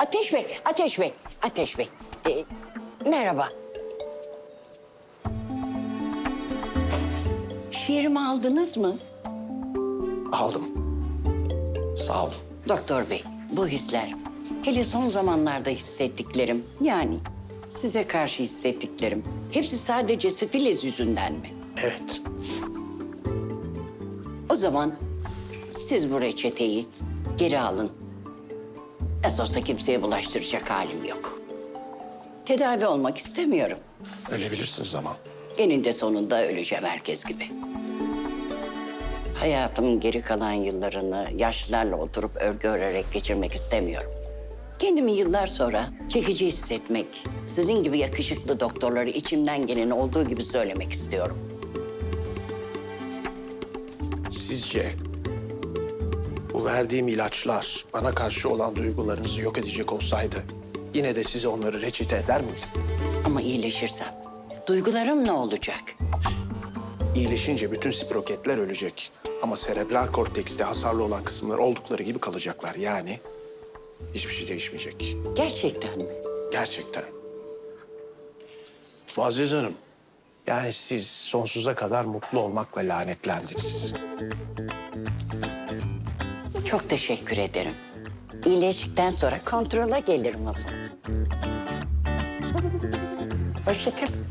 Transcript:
Ateş Bey, Ateş Bey, Ateş Bey. Ee, merhaba. Şiirimi aldınız mı? Aldım. Sağ olun. Doktor Bey, bu hisler, hele son zamanlarda hissettiklerim, yani size karşı hissettiklerim, hepsi sadece sifiliz yüzünden mi? Evet. O zaman siz bu reçeteyi geri alın. Nasıl olsa kimseye bulaştıracak halim yok. Tedavi olmak istemiyorum. Ölebilirsiniz ama. Eninde sonunda öleceğim herkes gibi. Hayatımın geri kalan yıllarını yaşlılarla oturup örgü örerek geçirmek istemiyorum. Kendimi yıllar sonra çekici hissetmek, sizin gibi yakışıklı doktorları içimden geleni olduğu gibi söylemek istiyorum. Sizce bu verdiğim ilaçlar bana karşı olan duygularınızı yok edecek olsaydı yine de size onları reçete eder miyiz? Ama iyileşirsem duygularım ne olacak? İyileşince bütün sproketler ölecek. Ama serebral kortekste hasarlı olan kısımlar oldukları gibi kalacaklar. Yani hiçbir şey değişmeyecek. Gerçekten mi? Gerçekten. Muazzez Hanım, yani siz sonsuza kadar mutlu olmakla lanetlendiniz. Çok teşekkür ederim. İyileştikten sonra kontrola gelirim o zaman. Hoşçakalın.